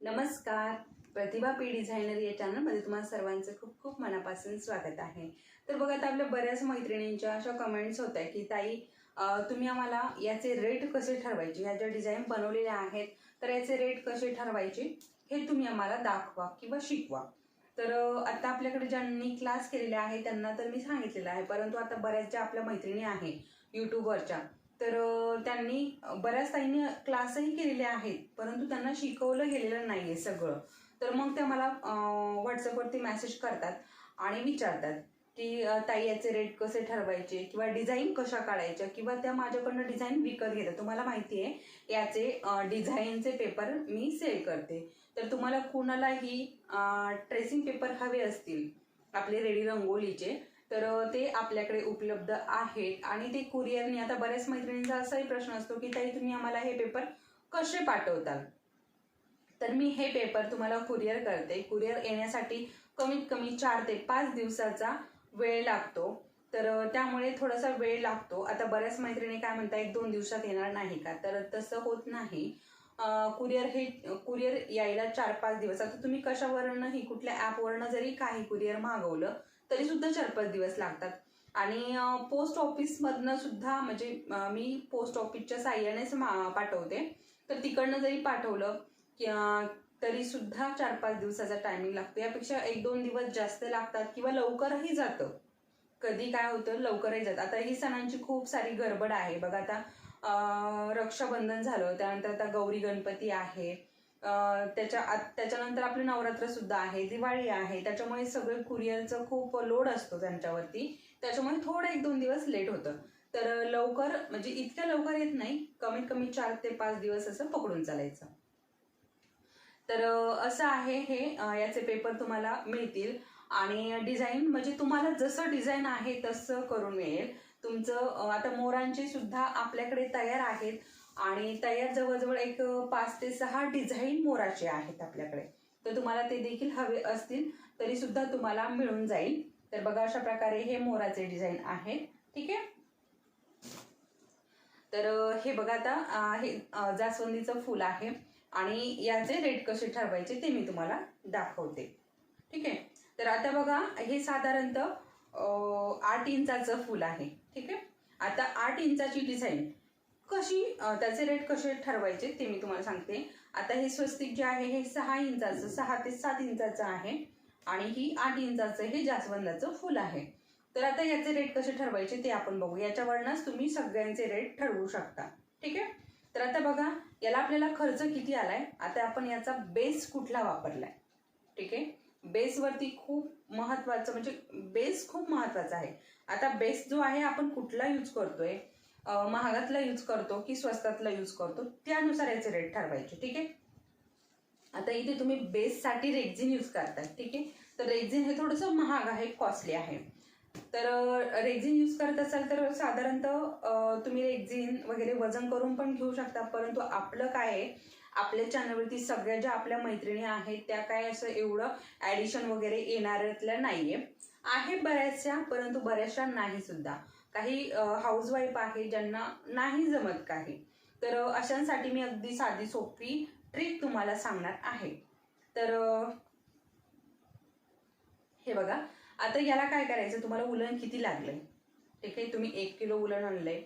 नमस्कार. प्रतिभा P designer या चॅनलमध्ये तुम्हाला सर्वांचं खूप खूप मनापासून स्वागत आहे. तर बघा आता आपल्या बऱ्याच मैत्रिणींच्या अशा कमेंट्स होत्या की ताई तुम्ही आम्हाला याचे रेट कसे ठरवायचे? ह्या ज्या डिझाईन बनवलेल्या आहेत तर याचे रेट कसे ठरवायचे? हे तुम्ही आम्हाला दाखवा किंवा शिकवा. तर आता आपल्याकडे ज्यांनी क्लास केलेले आहे त्यांना तर मी सांगितलेलं आहे परंतु आता बऱ्याच ज्या आपल्या मैत्रिणी आहे यूट्यूबवरच्या तर त्यांनी बऱ्याच ताईंनी क्लासही केलेले आहेत परंतु त्यांना शिकवलं गेलेलं नाही आहे सगळं. तर मग त्या मला व्हॉट्सअपवरती मेसेज करतात आणि विचारतात की ताई याचे रेट कसे ठरवायचे किंवा डिझाईन कशा काढायच्या किंवा त्या माझ्याकडनं डिझाईन विकत घेतात. तुम्हाला माहिती आहे याचे डिझाईनचे पेपर मी सेल करते. तर तुम्हाला कुणालाही ट्रेसिंग पेपर हवे असतील आपले रेडी रंगोलीचे तर ते आपल्याकडे उपलब्ध आहेत. आणि ते कुरिअरने आता बऱ्याच मैत्रिणींचा असाही प्रश्न असतो की ताई तुम्ही आम्हाला हे पेपर कसे पाठवताल? तर मी हे पेपर तुम्हाला कुरिअर करते. कुरिअर येण्यासाठी कमीत कमी चार ते पाच दिवसाचा वेळ लागतो. तर त्यामुळे थोडासा वेळ लागतो. आता बऱ्याच मैत्रिणी काय म्हणता एक दोन दिवसात येणार नाही का? तर तसं होत नाही. कुरिअर हे कुरिअर यायला चार पाच दिवस. आता तुम्ही कशावरनंही कुठल्या ॲपवरनं जरी काही कुरिअर मागवलं तरी सुद्धा चार पाच दिवस लागतात. आणि पोस्ट ऑफिसमधनं सुद्धा म्हणजे मी पोस्ट ऑफिसच्या साह्यानेच मा पाठवते. तर तिकडनं जरी पाठवलं तरी सुद्धा चार पाच दिवसाचा टायमिंग लागतो. यापेक्षा एक दोन दिवस जास्त लागतात किंवा लवकरही जातं. कधी काय होतं लवकरही जातं. आता ही सणांची खूप सारी गडबड आहे. बघा आता रक्षाबंधन झालं त्यानंतर आता गौरी गणपती आहे. त्याच्या त्याच्यानंतर आपलं नवरात्र सुद्धा आहे दिवाळी आहे त्याच्यामुळे सगळं कुरिअरचं खूप लोड असतो त्यांच्यावरती. त्याच्यामुळे थोडं एक दोन दिवस लेट होतं. तर लवकर म्हणजे इतक्या लवकर येत नाही कमीत कमी चार ते पाच दिवस असं पकडून चालायचं. तर असं आहे हे याचे पेपर तुम्हाला मिळतील. आणि डिझाईन म्हणजे तुम्हाला जसं डिझाईन आहे तसं करून मिळेल. तुमचं आता मोरांचे सुद्धा आपल्याकडे तयार आहेत. आणि तयार जवळजवळ एक पाच ते सहा डिझाईन मोराचे आहेत आपल्याकडे. तर तुम्हाला ते देखील हवे असतील तरी सुद्धा तुम्हाला मिळून जाईल. तर बघा अशा प्रकारे हे मोराचे डिझाईन आहेत. ठीक आहे? तर हे बघा आता हे जास्वंदीचं फुल आहे. आणि याचे रेट कसे ठरवायचे ते मी तुम्हाला दाखवते. ठीक आहे? तर आता बघा हे साधारणतः आठ इंचाचं फुल आहे. ठीक आहे? आता आठ इंचाची डिझाईन. कशी त्याचे रेट कसे ठरवायचे ते मी तुम्हाला सांगते. आता हे स्वस्तिक जे आहे हे सहा इंचाचं सहा ते सात इंचाचं आहे आणि ही आठ इंचाचं हे जास्वंदाचं फुल आहे. तर आता याचे रेट कसे ठरवायचे ते आपण बघू याच्यावरनच तुम्ही सगळ्यांचे रेट ठरवू शकता. ठीक आहे? तर आता बघा याला आपल्याला खर्च किती आलाय? आता आपण याचा बेस कुठला वापरलाय? ठीक आहे? बेसवरती खूप महत्वाचं म्हणजे बेस खूप महत्त्वाचा आहे. आता बेस जो आहे आपण कुठला यूज करतोय? महागातला यूज करतो की स्वस्तातला यूज करतो त्यानुसार याचे रेट ठरवायचे ठीक आहे? आता इथे तुम्ही बेससाठी रेक्झिन यूज करताय ठीक आहे? तर रेक्झिन हे थोडंसं महाग आहे कॉस्टली आहे. तर रेक्झिन यूज करत असाल तर साधारणतः तुम्ही रेक्झिन वगैरे वजन करून पण घेऊ शकता परंतु आपलं काय आहे आपल्या चॅनलवरती सगळ्या ज्या आपल्या मैत्रिणी आहेत त्या काय असं एवढं ॲडिशन वगैरे येणाऱ्यातल्या नाहीये. आहे बऱ्याचशा परंतु बऱ्याचशा नाही सुद्धा. काही हाऊसवाईफ आहे ज्यांना नाही जमत काही. तर अशांसाठी मी अगदी साधी सोपी ट्रिक तुम्हाला सांगणार आहे. तर हे बघा. आता याला काय करायचं? तुम्हाला उलन किती लागलंय? ठीक आहे? तुम्ही एक किलो उलन आणलंय.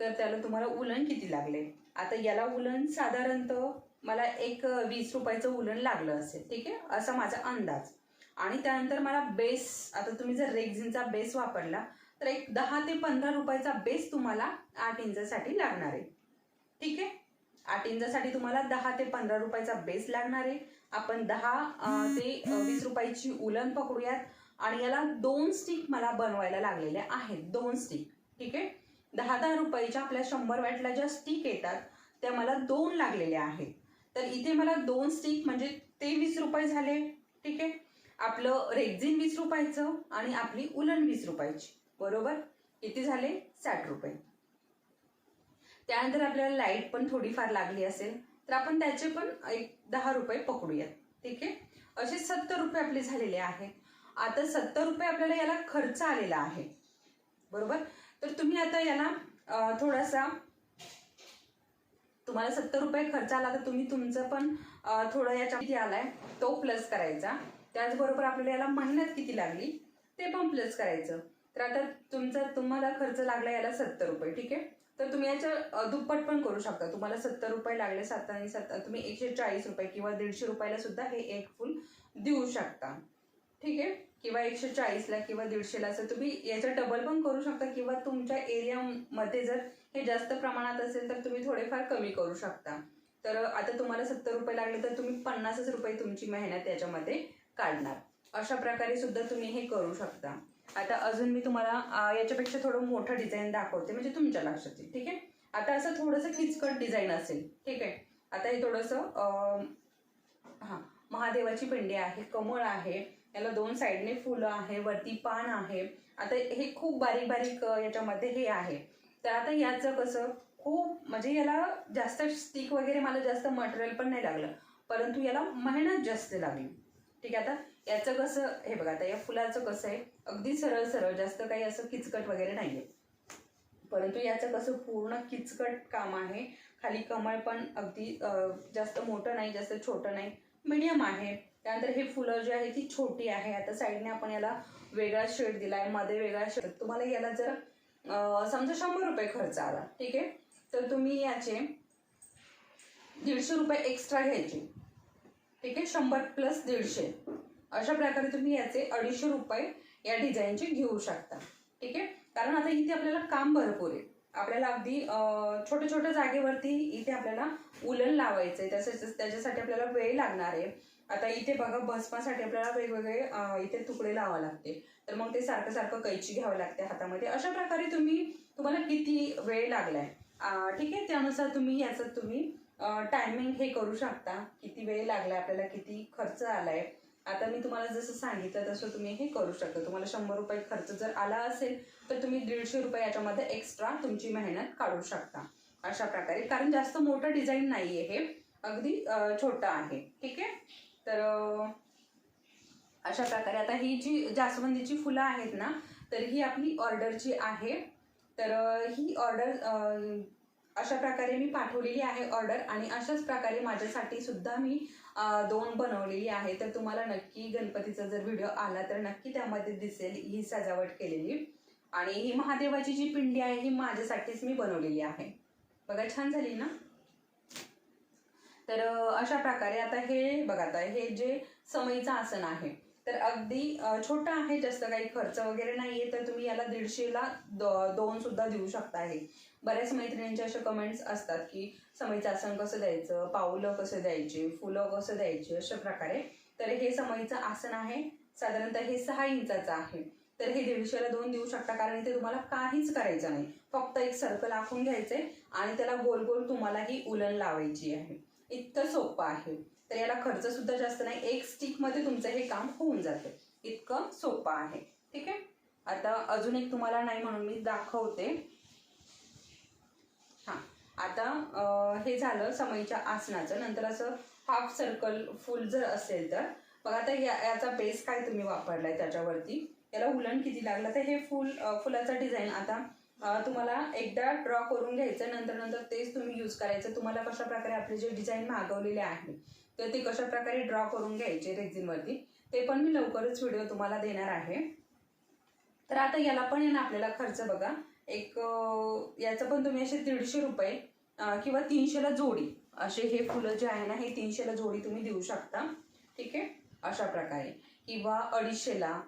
तर त्याला तुम्हाला उलन किती लागले आता याला उलन साधारणतः मला एक वीस रुपयाचं उलन लागलं असेल. ठीक आहे? असा माझा अंदाज. आणि त्यानंतर मला बेस आता तुम्ही जर रेग्झिनचा बेस वापरला तर एक दहा ते पंधरा रुपयाचा बेस तुम्हाला आठ इंचासाठी लागणार आहे. ठीक आहे? आठ इंचासाठी तुम्हाला दहा ते पंधरा रुपयाचा बेस लागणार आहे. आपण दहा ते वीस रुपयाची उलन पकडूयात. आणि याला दोन स्टिक मला बनवायला लागलेल्या आहेत. दोन स्टिक. ठीक आहे? दहा दहा रुपयाच्या आपल्या शंभर वॅटला ज्या स्टिक येतात त्या मला दोन लागलेल्या आहेत. तर इथे मला दोन स्टिक म्हणजे ते वीस रुपये झाले. ठीक आहे? आपलं रेग्झिन वीस रुपयाचं आणि आपली उलन वीस रुपयाची. बरोबर? किती झाले? साठ रुपये. त्यानंतर आपल्याला लाइट पण थोडीफार लागली असेल तर आपण त्याचे पण एक दहा रुपये पकडूयात. ठीक आहे? असे सत्तर रुपये आपले झालेले आहेत. आता सत्तर रुपये आपल्याला याला खर्च आलेला आहे. बरोबर? तर तुम्ही आता याला थोडासा तुम्हाला सत्तर रुपये खर्च आला तर तुम्ही तुमचं पण थोडं याच्या किती आलाय तो प्लस करायचा. त्याचबरोबर आपल्याला याला मेहनत किती लागली ते पण प्लस करायचं. तर आता तुमचा तुम्हाला खर्च लागला याला सत्तर रुपये ठीक आहे? तर तुम्ही याच्या दुप्पट पण करू शकता. तुम्हाला सत्तर रुपये लागले सात आणि सात तुम्ही एकशे चाळीस रुपये किंवा दीडशे रुपयाला सुद्धा हे एक फुल देऊ शकता. ठीक आहे? किंवा एकशे चाळीसला किंवा दीडशेला असं तुम्ही याचं डबल पण करू शकता किंवा तुमच्या एरियामध्ये जर हे जास्त प्रमाणात असेल तर तुम्ही थोडेफार कमी करू शकता. तर आता तुम्हाला सत्तर रुपये लागले तर तुम्ही पन्नासच रुपये तुमची मेहनत याच्यामध्ये काढणार. अशा प्रकारे सुद्धा तुम्ही हे करू शकता. आता अजून मी तुम्हाला याच्यापेक्षा थोडं मोठं डिझाईन दाखवते म्हणजे तुमच्या लक्षात येईल ठीक आहे? आता असं थोडंसं किचकट डिझाईन असेल ठीक आहे? आता हे थोडंसं हां हा महादेवाची पिंडी आहे कमळ आहे याला दोन साईडने फुलं आहे वरती पान आहे. आता हे खूप बारीक बारीक याच्यामध्ये हे आहे. तर आता याचं कसं खूप म्हणजे याला जास्त स्टिक वगैरे मला जास्त मटेरियल पण नाही लागलं परंतु याला मेहनत जास्त लागली. ठीक आहे आता याचं कसं हे बघा आता या फुलाचं कसं आहे अगदी सरळ सरळ जास्त काही असं किचकट वगैरे नाहीये. परंतु याचं कसं पूर्ण किचकट काम आहे खाली कमळ पण अगदी जास्त मोठं नाही जास्त छोटं नाही मिडियम आहे. त्यानंतर हे फुलं जी आहे ती छोटी आहे. आता साईडने आपण याला वेगळा शेड दिला आहे मध्ये वेगळा शेड. तुम्हाला याला जर समजा शंभर रुपये खर्च आला ठीक आहे? तर तुम्ही याचे दीडशे रुपये एक्स्ट्रा घ्यायचे ठीक आहे? शंभर प्लस दीडशे. अशा प्रकारे तुम्ही याचे अडीचशे रुपये या डिझाईनचे घेऊ शकता. ठीक आहे? कारण आता इथे आपल्याला काम भरपूर आहे. आपल्याला अगदी छोट्या छोट्या जागेवरती इथे आपल्याला उलन लावायचं आहे तसेच त्याच्यासाठी आपल्याला वेळ लागणार आहे. आता इथे बघा भस्मासाठी आपल्याला वेगवेगळे इथे तुकडे लावा लागते. तर मग ते सारखं सारखं कैची घ्यावं लागते हातामध्ये. अशा प्रकारे तुम्ही तुम्हाला किती वेळ लागलाय? ठीक आहे? त्यानुसार तुम्ही याचं तुम्ही टायमिंग हे करू शकता. किती वेळ लागलाय आपल्याला किती खर्च आलाय. आता मी तुम्हाला जसं सांगितलं तसं तुम्ही हे करू शकता. तुम्हाला शंभर रुपये खर्च जर आला असेल तर तुम्ही दीडशे रुपये याच्यामध्ये एक्स्ट्रा तुमची मेहनत काढू शकता. अशा प्रकारे. कारण जास्त मोठं डिझाईन नाहीये हे. अगदी छोटं आहे. ठीक आहे? तर अशा प्रकारे. आता ही जी जास्वंदीची फुलं आहेत ना तर ही आपली ऑर्डरची आहे. तर ही ऑर्डर अशा प्रकारे मी पाठवलेली आहे ऑर्डर. आणि अशाच प्रकारे माझ्यासाठी सुद्धा मी दोन बनवलेली आहे. तर तुम्हाला नक्की गणपतीचा जर व्हिडिओ आला तर नक्की त्यामध्ये दिसेल ही सजावट केलेली. आणि ही महादेवाची जी पिंडी आहे ही माझ्यासाठीच मी बनवलेली आहे. बघा छान झाली ना? तर अशा प्रकारे आता हे बघा आता हे जे समईचं आसन आहे तर अगदी छोटा आहे जास्त काही खर्च वगैरे नाहीये तर तुम्ही याला दीडशेला दो- दोन सुद्धा देऊ शकता आहे बऱ्याच मैत्रिणींचे अशा कमेंट्स असतात की समईचं आसन कसं द्यायचं पाऊलं कसं द्यायचे फुलं कसं द्यायचे अशा प्रकारे. तर हे समईचं आसन आहे साधारणतः हे सहा इंचाचं आहे. तर हे दीडशेला दोन देऊ शकता कारण इथे तुम्हाला काहीच करायचं नाही. फक्त एक सर्कल आखून घ्यायचंय आणि त्याला गोल गोल तुम्हाला ही उलन लावायची आहे. इतकं सोपं आहे. तर याला खर्च सुद्धा जास्त नाही. एक स्टिकमध्ये तुमचं हे काम होऊन जातं. इतकं सोपं आहे. ठीक आहे? आता अजून एक तुम्हाला नाही म्हणून मी दाखवते. हा. आता हे झालं समईच्या आसनाचं. नंतर असं हाफ सर्कल फुल जर असेल तर. बघा आता या याचा बेस काय तुम्ही वापरलाय त्याच्यावरती? याला उलन किती लागलं? तर हे फुल फुलाचा डिझाईन आता तुम्हाला एकदा ड्रॉ करून घ्यायचं. नंतर नंतर तेच तुम्ही यूज करायचं. तुम्हाला कशा प्रकारे आपले जे डिझाईन मागवलेले आहे तर ते कशा प्रकारे ड्रॉ करून घ्यायचे रेझिनवरती ते पण मी लवकरच व्हिडिओ तुम्हाला देणार आहे. तर आता याला पण आहे ना आपल्याला खर्च बघा. एक याचं पण तुम्ही असे दीडशे रुपये किंवा तीनशेला जोडी असे हे फुलं जे आहे ना हे तीनशेला जोडी तुम्ही देऊ शकता. ठीक आहे? अशा प्रकारे. किंवा अडीचशेला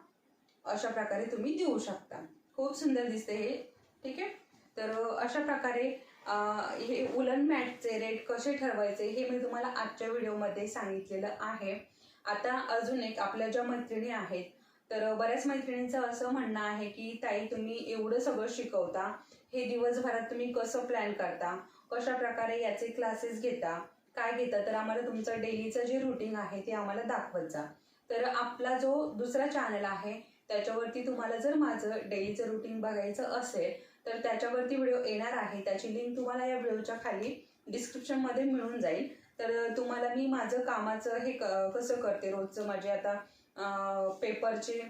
अशा प्रकारे तुम्ही देऊ शकता. खूप सुंदर दिसते हे. ठीक आहे? तर अशा प्रकारे हे उलन मॅटचे रेट कसे ठरवायचे हे मी तुम्हाला आजच्या व्हिडिओमध्ये सांगितलेलं आहे. आता अजून एक आपल्या ज्या मैत्रिणी आहेत तर बऱ्याच मैत्रिणींचं असं म्हणणं आहे की ताई तुम्ही एवढं सगळं शिकवता हे दिवसभरात तुम्ही कसं प्लॅन करता कशा प्रकारे याचे क्लासेस घेता काय घेता तर आम्हाला तुमचं डेलीचं जे रुटीन आहे ते आम्हाला दाखवत जा. तर आपला जो दुसरा चॅनल आहे त्याच्यावरती तुम्हाला जर माझं डेलीचं रुटीन बघायचं असेल तर त्याच्यावरती व्हिडिओ येणार आहे. त्याची लिंक तुम्हाला या व्हिडिओच्या खाली डिस्क्रिप्शनमध्ये मिळून जाईल. तर तुम्हाला मी माझं कामाचं हे क- कसं करते रोजचं? माझे आता पेपरचे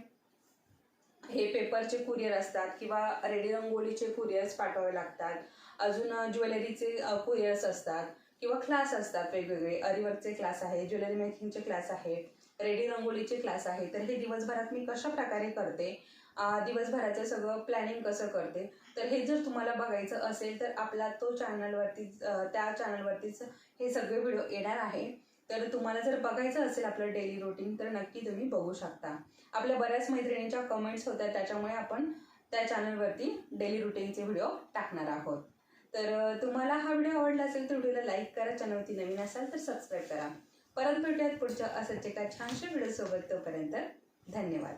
हे पेपरचे कुरिअर असतात किंवा रेडी रंगोलीचे कुरिअर्स पाठवावे लागतात. अजून ज्वेलरीचे कुरिअर्स असतात किंवा क्लास असतात वेगवेगळे. अरिवर्कचे क्लास आहे ज्वेलरी मेकिंगचे क्लास आहे रेडी रंगोलीचे क्लास आहे. तर हे दिवसभरात मी कशा प्रकारे करते दिवसभराचं सगळं प्लॅनिंग कसं करते? तर हे जर तुम्हाला बघायचं असेल तर आपला तो चॅनलवरती त्या चॅनलवरतीच हे सगळे व्हिडिओ येणार आहे. तर तुम्हाला जर बघायचं असेल आपलं डेली रुटीन तर नक्की तुम्ही बघू शकता. आपल्या बऱ्याच मैत्रिणींच्या कमेंट्स होत्या त्याच्यामुळे आपण त्या चॅनलवरती डेली रुटीनचे व्हिडिओ टाकणार आहोत. तर तुम्हाला हा व्हिडिओ आवडला असेल तर व्हिडिओला लाईक करा चॅनलवरती नवीन असाल तर सबस्क्राईब करा. परत भेटूयात पुढच्या असंच एका छानशा व्हिडिओसोबत तोपर्यंत धन्यवाद.